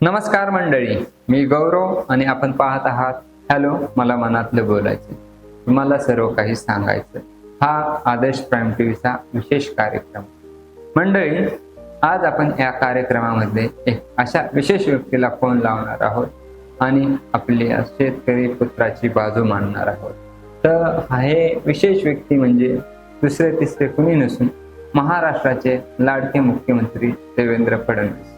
नमस्कार मंडळी मी गौरव आणि आपण पाहत आहात हॅलो मला मनातलं बोलायचं तुम्हाला सर्व काही सांगायचं हा आदर्श प्राईम टीव्हीचा विशेष कार्यक्रम. मंडळी आज आपण या कार्यक्रमामध्ये एक अशा विशेष व्यक्तीला फोन लावणार आहोत आणि आपली शेतकरी पुत्राची बाजू मांडणार आहोत. तर हे विशेष व्यक्ती म्हणजे दुसरे तिसरे कुणी नसून महाराष्ट्राचे लाडके मुख्यमंत्री देवेंद्र फडणवीस.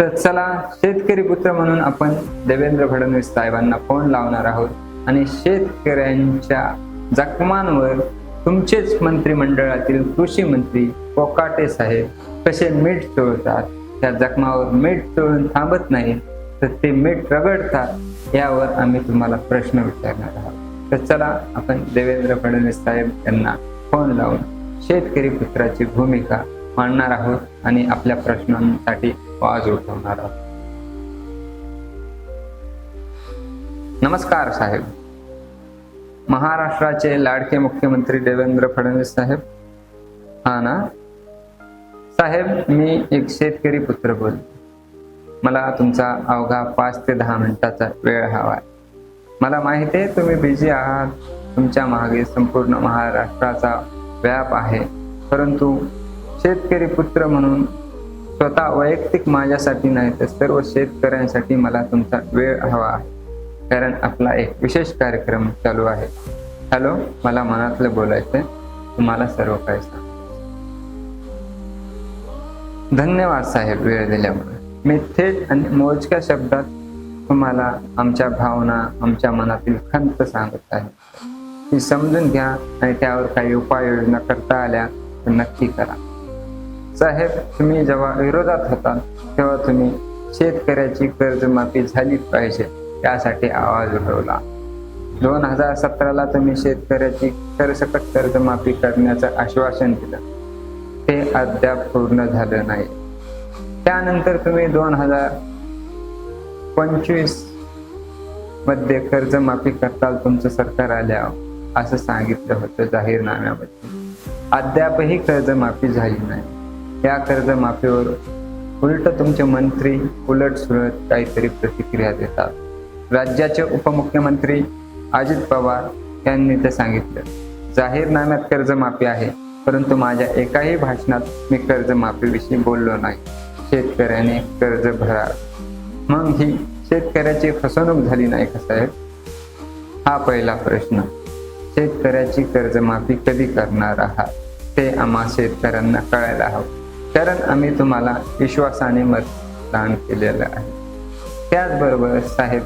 तर चला शेतकरी पुत्र म्हणून आपण देवेंद्र फडणवीस साहेबांना फोन लावणार आहोत. आणि शेतकऱ्यांच्या जखमांवर तुमचेच मंत्रिमंडळातील कृषी मंत्री कोकाटे साहेब कसे मीठ चोळतात त्या जखमावर मीठ चोळून थांबत नाही तर ते मीठ रगडतात यावर आम्ही तुम्हाला प्रश्न विचारणार आहोत. तर चला आपण देवेंद्र फडणवीस साहेब यांना फोन लावून शेतकरी पुत्राची भूमिका मांडणार आहोत आणि आपल्या प्रश्नांसाठी आवाज उठवणार आहोत नमस्कार साहेब. महाराष्ट्राचे लाडके मुख्यमंत्री देवेंद्र फडणवीस साहेब. हा ना? साहेब मी एक शेतकरी पुत्र बोल मला तुमचा अवघा पाच ते दहा मिनिटाचा वेळ हवा आहे. मला माहिती आहे तुम्ही बिझी आहात. तुमच्या मागे संपूर्ण महाराष्ट्राचा व्याप आहे. परंतु शेतकरी पुत्र म्हणून स्वतः वैयक्तिक माझ्यासाठी नाही तर सर्व शेतकऱ्यांसाठी मला तुमचा वेळ हवा आहे. कारण आपला एक विशेष कार्यक्रम चालू आहे. हॅलो मला मनातलं बोलायचंय. तुम्हाला सर्व काही सांग धन्यवाद साहेब वेळ दिल्यामुळे मी थेट आणि मोजक्या शब्दात तुम्हाला आमच्या भावना आमच्या मनातील खंत सांगत आहे. ती समजून घ्या आणि त्यावर काही उपाययोजना करता आल्या तर नक्की करा. साहेब तुम्ही जेव्हा विरोधात होता तेव्हा तुम्ही शेतकऱ्याची कर्जमाफी झाली पाहिजे त्यासाठी आवाज उठवला. दोन हजार सतराला तुम्ही शेतकऱ्याची सरसकट कर्जमाफी करण्याचं आश्वासन दिलं. ते अद्याप पूर्ण झालं नाही. त्यानंतर तुम्ही दोन हजार पंचवीसमध्ये कर्जमाफी करताल तुमचं सरकार आल्यावर असं सांगितलं होतं जाहीरनाम्यामध्ये. अद्यापही कर्जमाफी झाली नाही. या कर्जमाफीवर उलट तुमचे मंत्री उलट सुलट काहीतरी प्रतिक्रिया देतात. राज्याचे उपमुख्यमंत्री अजित पवार यांनी ते सांगितलं. जाहीरनाम्यात कर्जमाफी आहे परंतु माझ्या एकाही भाषणात मी कर्जमाफीविषयी बोललो नाही. शेतकऱ्याने कर्ज भरा मग ही शेतकऱ्याची फसवणूक झाली नाही का साहेब? हा पहिला प्रश्न. शेतकऱ्याची कर्जमाफी कधी करणार आहात? ते आम्हा शेतकऱ्यांना कळायला हवं. कारण आम्ही तुम्हाला विश्वासाने मतदान केलेलं आहे. त्याचबरोबर साहेब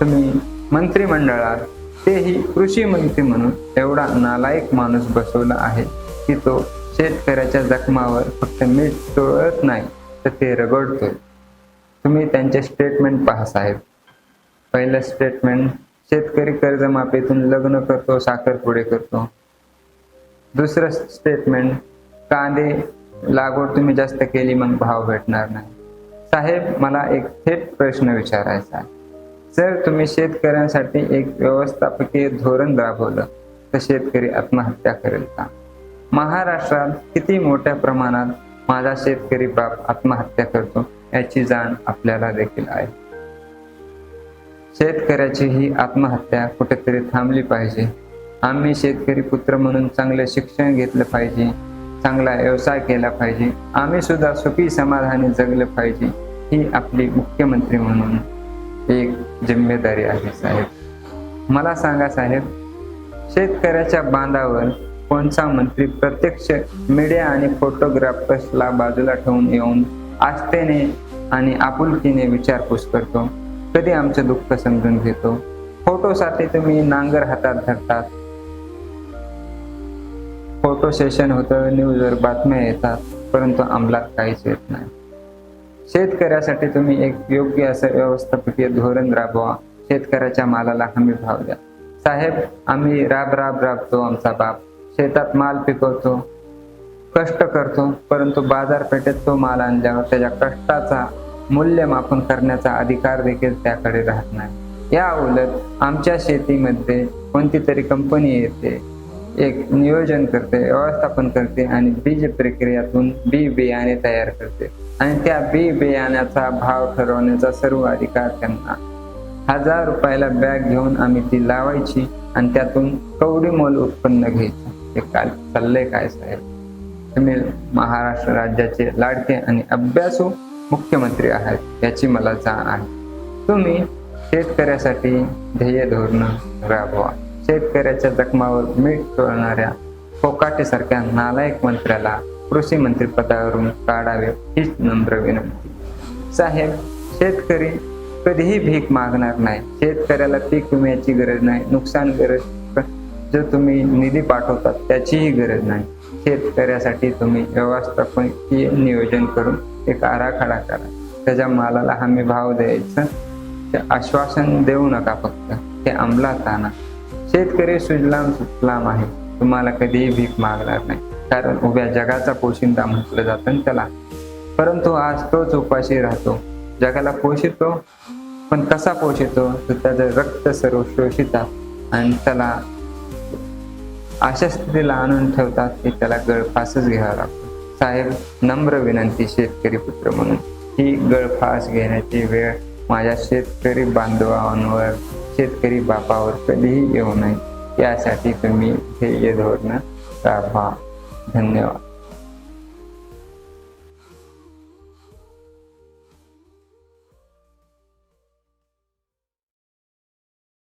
तुम्ही मंत्रिमंडळात तेही कृषी मंत्री म्हणून एवढा नालायक माणूस बसवला आहे की तो शेतकऱ्याच्या जखमावर फक्त मीठ चोळत नाही तर ते रगडतो तुम्ही त्यांचे स्टेटमेंट पहा साहेब. पहिलं स्टेटमेंट शेतकरी कर्जमाफीतून लग्न करतो साखरपुडे करतो. दुसरं स्टेटमेंट कांदे लागवड तुम्ही जास्त केली मग भाव भेटणार नाही. साहेब मला एक थेट प्रश्न विचारायचा आहे. जर तुम्ही शेतकऱ्यांसाठी एक व्यवस्थापकीय धोरण राबवलं तर शेतकरी आत्महत्या करेल का? महाराष्ट्रात किती मोठ्या प्रमाणात माझा शेतकरी बाप आत्महत्या करतो याची जाण आपल्याला देखील आहे. शेतकऱ्याची ही आत्महत्या कुठेतरी थांबली पाहिजे. आम्ही शेतकरी पुत्र म्हणून चांगलं शिक्षण घेतलं पाहिजे. चांगला व्यवसाय केला पाहिजे. आम्ही सुद्धा सुखी समाधानी जगलं पाहिजे ही आपली मुख्यमंत्री म्हणून एक जिम्मेदारी आहे साहेब. मला सांगा साहेब शेतकऱ्याच्या बांधावर कोणचा मंत्री प्रत्यक्ष मीडिया आणि फोटोग्राफर्सला बाजूला ठेवून येऊन आस्थेने आणि आपुलकीने विचारपूस करतो? कधी आमचं दुःख समजून घेतो? फोटोसाठी तुम्ही नांगर हातात धरतात. फोटो सेशन होतं न्यूजवर बातम्या येतात परंतु अंमलात काहीच येत नाही. शेतकऱ्यासाठी तुम्ही एक योग्य असं व्यवस्थापकीय धोरण राबवा. शेतकऱ्याच्या मालाला हमी भाव द्या. साहेब आम्ही राब राब राबतो आमचा बाप. शेतात माल पिकवतो कष्ट करतो परंतु बाजारपेठेत तो माल आणल्यावर त्याच्या कष्टाचा मूल्यमापन करण्याचा अधिकार देखील त्याकडे राहत नाही. या उलट आमच्या शेतीमध्ये कोणती तरी कंपनी येते एक नियोजन करते व्यवस्थापन करते आणि बीज प्रक्रियातून बी बियाणे तयार करते. आणि त्या बी बियाण्याचा भाव ठरवण्याचा सर्व अधिकार त्यांना. हजार रुपयाला बॅग घेऊन आम्ही ती लावायची आणि त्यातून कवडी मोल उत्पन्न घ्यायचं. हे काल चाललंय काय साहेब? तुम्ही महाराष्ट्र राज्याचे लाडके आणि अभ्यासू मुख्यमंत्री आहात याची मला जाण आहे. तुम्ही शेतकऱ्यासाठी ध्येय धोरण राबवा. शेतकऱ्याच्या जखमावर मीठ चोळणाऱ्या फोकाटेसारख्या नालायक मंत्र्याला कृषी मंत्री पदावरून काढावे हीच नम्र विनंती. साहेब शेतकरी कधीही भीक मागणार नाही. शेतकऱ्याला पीक विम्याची गरज नाही नुकसान गरज जो तुम्ही निधी पाठवतात त्याचीही गरज नाही. शेतकऱ्यासाठी तुम्ही व्यवस्थापकीय नियोजन करून एक आराखडा करा. त्याच्या मालाला हमी भाव द्यायचं. ते आश्वासन देऊ नका फक्त. ते अंमलात आणा. शेतकरी सुजलाम सुजलाम आहे. तुम्हाला कधीही भीक मागणार नाही. कारण उभ्या जगाचा पोशिंदा म्हटलं जातं त्याला. परंतु आज तोच उपाशी राहतो. जगाला पोषितो पण कसा पोषितो? तर त्याचं रक्त सर्व शोषितात आणि त्याला अशा स्थितीला आणून ठेवतात की त्याला गळफासच घ्यावा लागतो. साहेब नम्र विनंती शेतकरी पुत्र म्हणून. ही गळफास घेण्याची वेळ माझ्या शेतकरी बांधवांवर शेतकरी बापावर कधीही येऊ नये. यासाठी तुम्ही ध्येय धोरण राबवा. धन्यवाद.